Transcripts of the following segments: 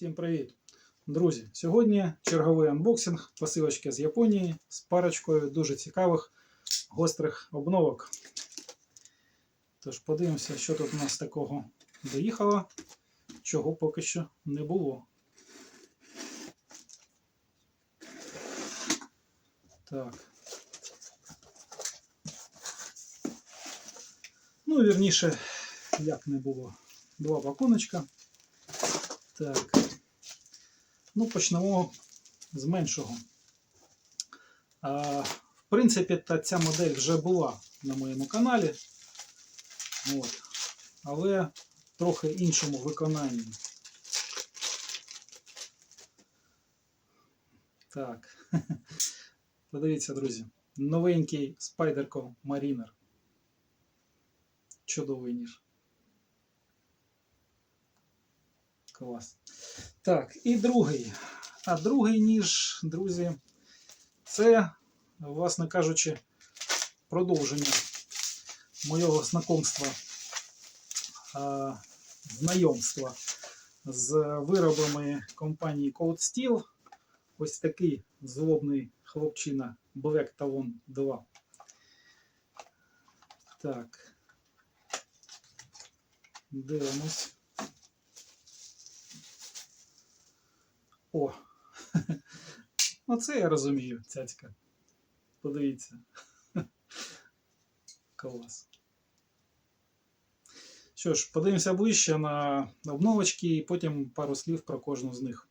Всім привіт! Друзі! Сьогодні черговий анбоксинг посилочки з Японії з парочкою дуже цікавих гострих обновок. Тож подивимося, що тут у нас такого доїхало, чого поки що не було. Так. Ну, вірніше, як не було. Два пакуночка. Так. Ну, почнемо з меншого. А, в принципі, та ця модель вже була на моєму каналі. От. Але трохи іншому виконанні. Так. Подивіться, друзі. Новенький Spyderco Mariner. Чудовий ніж. Клас. Так, і другий. А другий ніж, друзі, це, власне кажучи, продовження моєго знакомства, знайомства з виробами компанії Cold Steel. Ось такий злобний хлопчина Black Talon 2. Так. Дивимось. О! Ну це я розумію, цяцька. Подивіться. Клас. Що ж, подивимося ближче на обновочки і потім пару слів про кожну з них.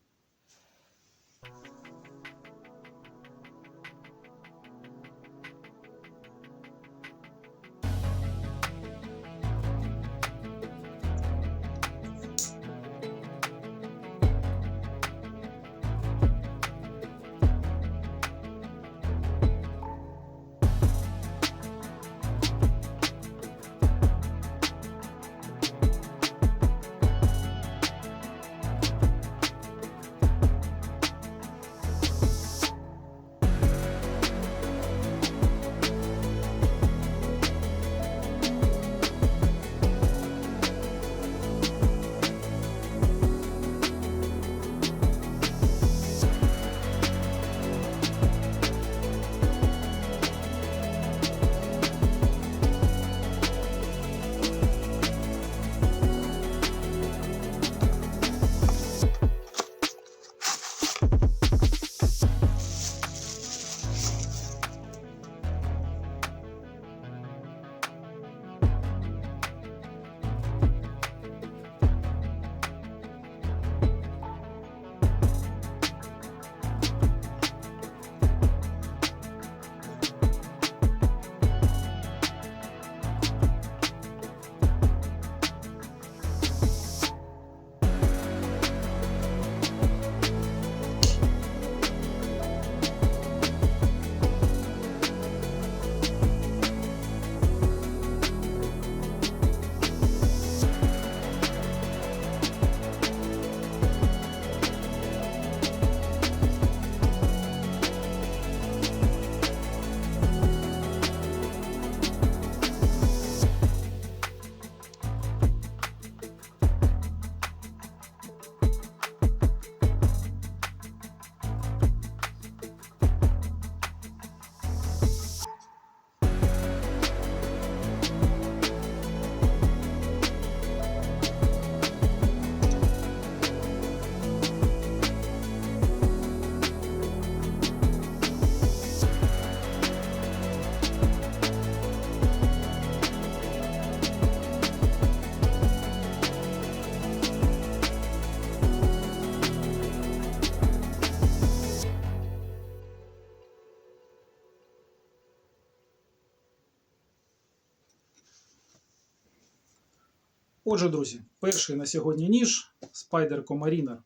Отже, друзі, перший на сьогодні ніж Spyderco Mariner.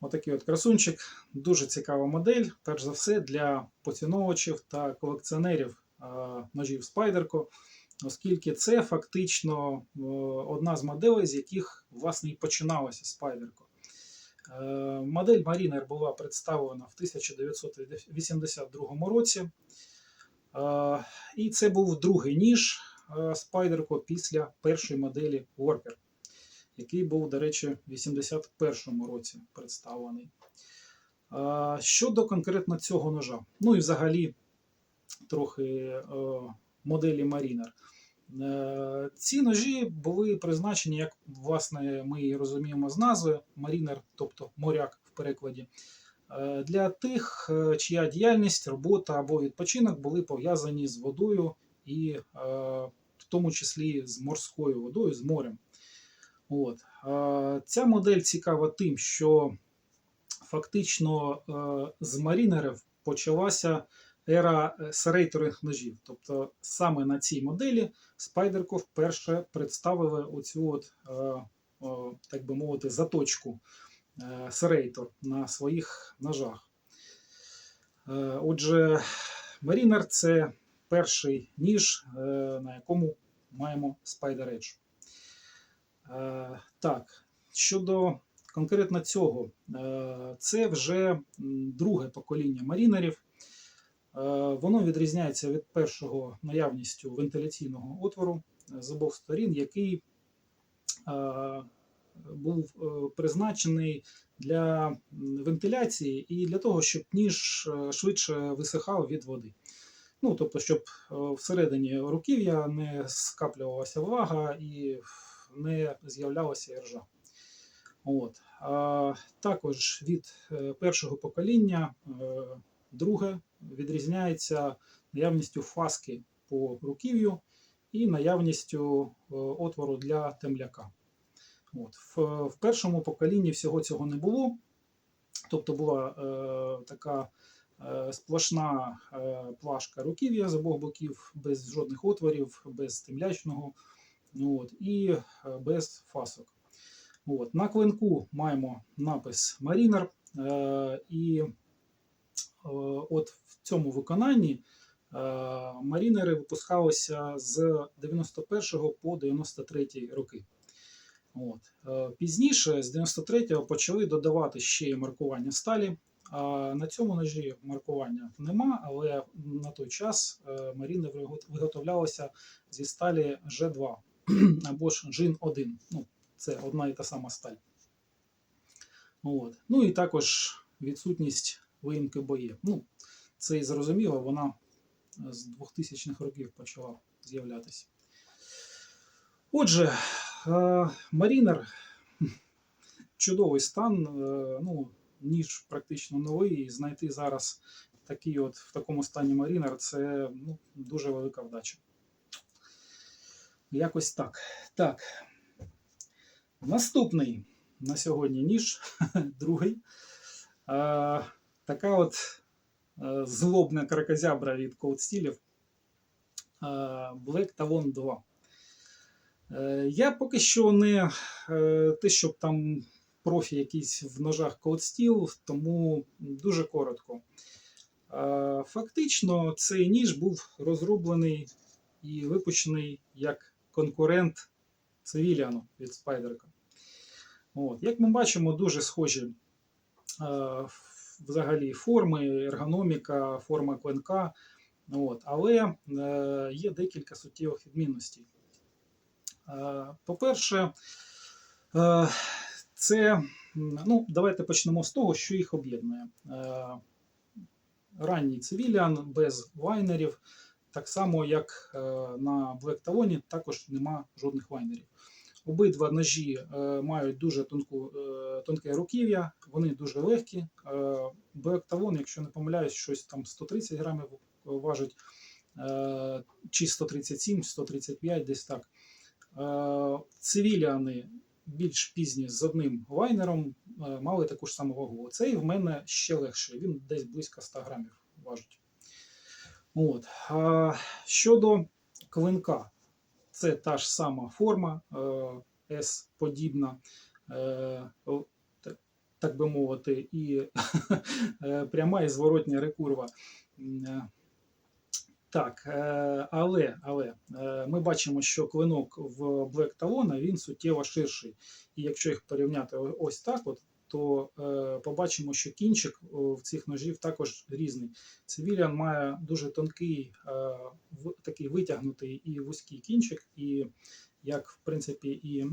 Отакий от красунчик. Дуже цікава модель, перш за все, для поціновувачів та колекціонерів ножів Spyderco, оскільки це фактично е, одна з моделей, з яких власне і починалося Spyderco. Е, Модель Mariner була представлена в 1982 році. Е, І це був другий ніж Spyderco після першої моделі Worker, який був, до речі, в 81-му році представлений. Щодо конкретно цього ножа, ну і взагалі трохи е, моделі Mariner. Е, Ці ножі були призначені, як власне ми і розуміємо з назви Mariner, тобто моряк в перекладі, е, для тих, е, чия діяльність, робота або відпочинок були пов'язані з водою і е, тому числі з морською водою, з морем. От. Ця модель цікава тим, що фактично е, з марінерів почалася ера е, серейторних ножів. Тобто саме на цій моделі Спайдерко вперше представили оцю от, е, так би мовити, заточку серейтор на своїх ножах. Отже, Mariner це перший ніж, е, на якому маємо Spider Edge. Е, Так, щодо конкретно цього, е, це вже друге покоління марінерів. Воно відрізняється від першого наявністю вентиляційного отвору з обох сторін, який був призначений для вентиляції і для того, щоб ніж швидше висихав від води. Ну, тобто, щоб е, всередині руків'я не скаплювалася влага і не з'являлася іржа. От. А також від е, першого покоління е, друге відрізняється наявністю фаски по руків'ю і наявністю отвору для темляка. От. В, в першому поколінні всього цього не було. Тобто була е, така сплошна е, плашка руків'я з обох боків, без жодних отворів, без темлячного ну, от, і е, без фасок. От. На клинку маємо напис. Е, і е, от в цьому виконанні е, марінери випускалися з 91 по 93 роки. От. Е, Пізніше, з 93-го, почали додавати ще й маркування сталі. На цьому ножі маркування нема, але на той час е, маріни виго- виготовлялися зі сталі G2 або ж GIN 1. Ну, це одна і та сама сталь. От. Ну і також відсутність виїмки боє. Ну, це і зрозуміло, вона з 2000-х років почала з'являтися. Отже, е, Марінер чудовий стан. е, Ну, ніж практично новий. І знайти зараз такий от в такому стані Марінер це ну, дуже велика вдача. Якось так. Так. Наступний на сьогодні ніж, другий. А, така от е, злобна кракозябра від Cold Black Talon 2. Е, Я поки що не е, те, щоб там профі якийсь в ножах Cold Steel, тому дуже коротко. Е, Фактично, цей ніж був розроблений і випущений як конкурент Цивіліану від Спайдерка. Як ми бачимо, дуже схожі е, взагалі форми, ергономіка, форма клинка. От. Але е, є декілька суттєвих відмінностей. Е, по-перше, е, це, ну, давайте почнемо з того, що їх об'єднує. Е, ранній цивіліан без вайнерів, так само як е, на Black Talon також нема жодних вайнерів. Обидва ножі е, мають дуже тонку, тонке руків'я, вони дуже легкі. Black Talon, якщо не помиляюсь, щось там 130 грамів важить, чи 137, 135, десь так. Цивіліани більш пізні з одним вайнером е, мали таку ж саму вагу. Цей в мене ще легший, він десь близько 100 грамів важить. От. А щодо клинка, це та ж сама форма е, S-подібна, е, так- би мовити, і е, пряма і зворотня рекурва. Так, е, але, але е, ми бачимо, що клинок в Black Talon він суттєво ширший. І якщо їх порівняти ось так, от, то е, побачимо, що кінчик в цих ножів також різний. Цивіліан має дуже тонкий, такий витягнутий і вузький кінчик, і як в принципі і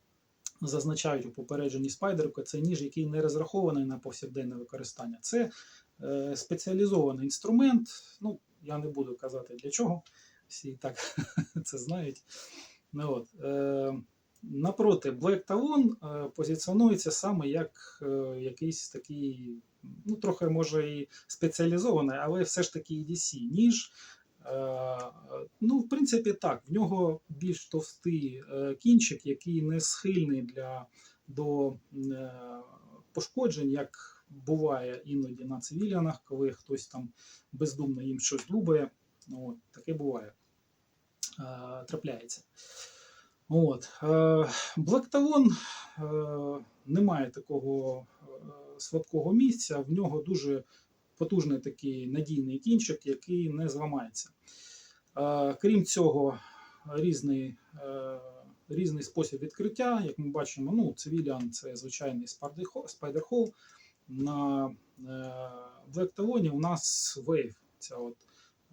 зазначають у попередженні спайдерко, це ніж, який не розрахований на повсякденне використання. Це спеціалізований інструмент. Ну, я не буду казати для чого, всі і так це знають. Ну, от, е, напроти, Black Talon е, позиціонується саме як е, якийсь такий, ну, трохи може і спеціалізований, але все ж таки EDC ніж. Ну, в принципі, так. В нього більш товстий кінчик, який не схильний для, до пошкоджень, як буває іноді на цивілянах, коли хтось там бездумно їм щось дубає. От, таке буває. Е, Трапляється. От. Black Talon е, не має такого е, слабкого місця, в нього дуже потужний такий надійний кінчик, який не зламається. Е, Крім цього, різний, е, різний спосіб відкриття. Як ми бачимо, ну, Civilian це звичайний спайдерхол. На е, Black Talon у нас Wave. Це от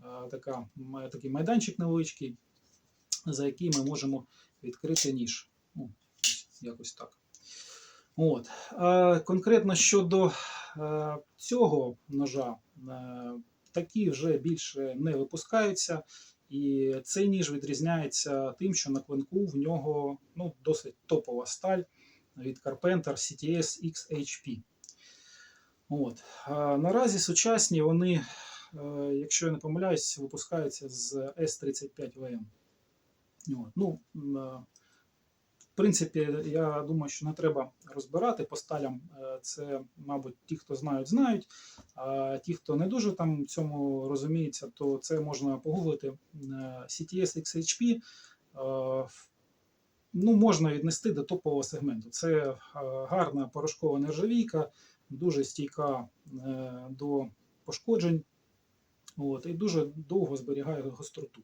е, така, такий майданчик невеличкий, за який ми можемо відкрити ніж. Ну, якось так. От. Е, конкретно щодо е, цього ножа, е, такі вже більше не випускаються. І цей ніж відрізняється тим, що на клинку в нього ну, досить топова сталь від Carpenter CTS XHP. От. А наразі сучасні вони, е, якщо я не помиляюсь, випускаються з S35VM. От. Ну, е, в принципі, я думаю, що не треба розбирати по сталям. Е, Це, мабуть, ті, хто знають, знають. А ті, хто не дуже там цьому розуміється, то це можна погуглити. CTS XHP ну, можна віднести до топового сегменту. Це гарна порошкова нержавійка, дуже стійка е, до пошкоджень. От, і дуже довго зберігає гостроту.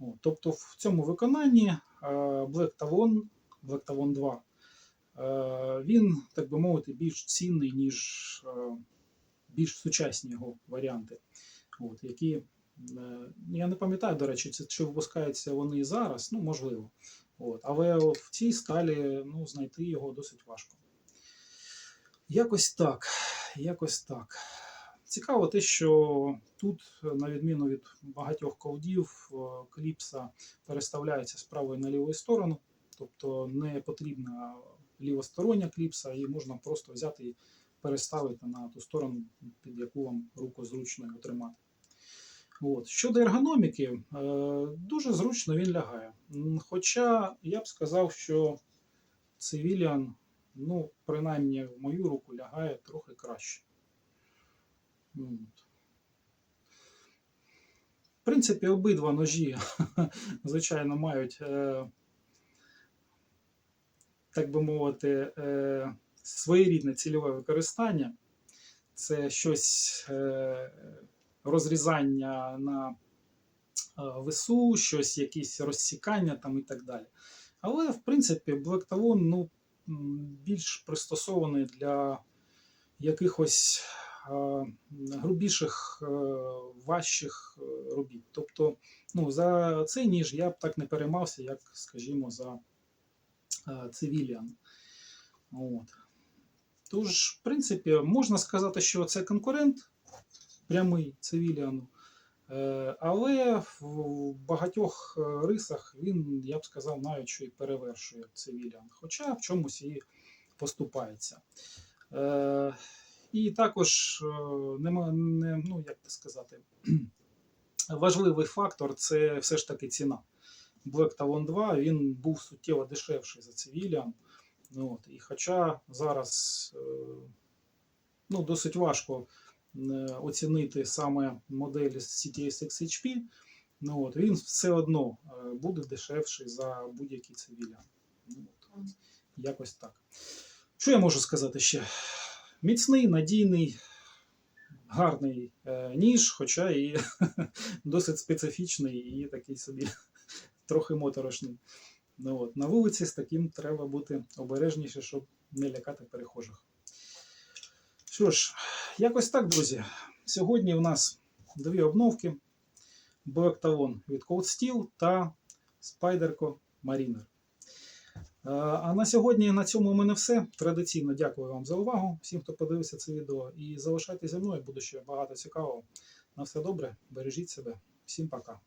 От, тобто в цьому виконанні е, Black Talon, Black Talon 2, е, він, так би мовити, більш цінний, ніж більш сучасні його варіанти. От, які, я не пам'ятаю, до речі, чи випускаються вони зараз, ну, можливо. От, але в цій сталі ну, знайти його досить важко. Якось так. Якось так. Цікаво те, що тут, на відміну від багатьох колдів, е, кліпса переставляється з правої на ліву сторону, тобто не потрібна лівостороння кліпса, її можна просто взяти і переставити на ту сторону, під яку вам руку зручно його тримати. От. Щодо ергономіки, е, дуже зручно він лягає. Хоча я б сказав, що Civilian, ну, принаймні в мою руку лягає трохи краще. В принципі, обидва ножі, звичайно, мають, е, так би мовити, е, своєрідне цільове використання. Це щось е, розрізання на весу, щось, якісь розсікання там і так далі. Але, в принципі, Black ну, більш пристосований для якихось е, грубіших, е, важчих е, робіт. Тобто, ну, за цей ніж я б так не переймався, як, скажімо, за Civilian. От. Тож, в принципі, можна сказати, що це конкурент прямий Цивіліану. Е, Але в багатьох е, рисах він, я б сказав, навіть що і перевершує Цивіліан, хоча в чомусь і поступається. Е, І також нема, не, ну, як це сказати, важливий фактор це все ж таки ціна. Black Talon 2 він був суттєво дешевший за. Ну, от, і хоча зараз ну, досить важко оцінити саме модель з CTS XHP, ну, от, він все одно е, буде дешевший за будь-який Civilian. Ну, от, якось так. Що я можу сказати ще? Міцний, надійний, гарний е, ніж, хоча і досить специфічний і такий собі трохи моторошний. Ну, от, на вулиці з таким треба бути обережніше, щоб не лякати перехожих. Що ж, якось так, друзі. Сьогодні у нас дві обновки: Talon від Cold Steel та Spyderco Mariner. А на сьогодні на цьому у мене все. Традиційно дякую вам за увагу, всім, хто подивився це відео. І залишайтеся зі мною, буде ще багато цікавого. На все добре, бережіть себе. Всім пока.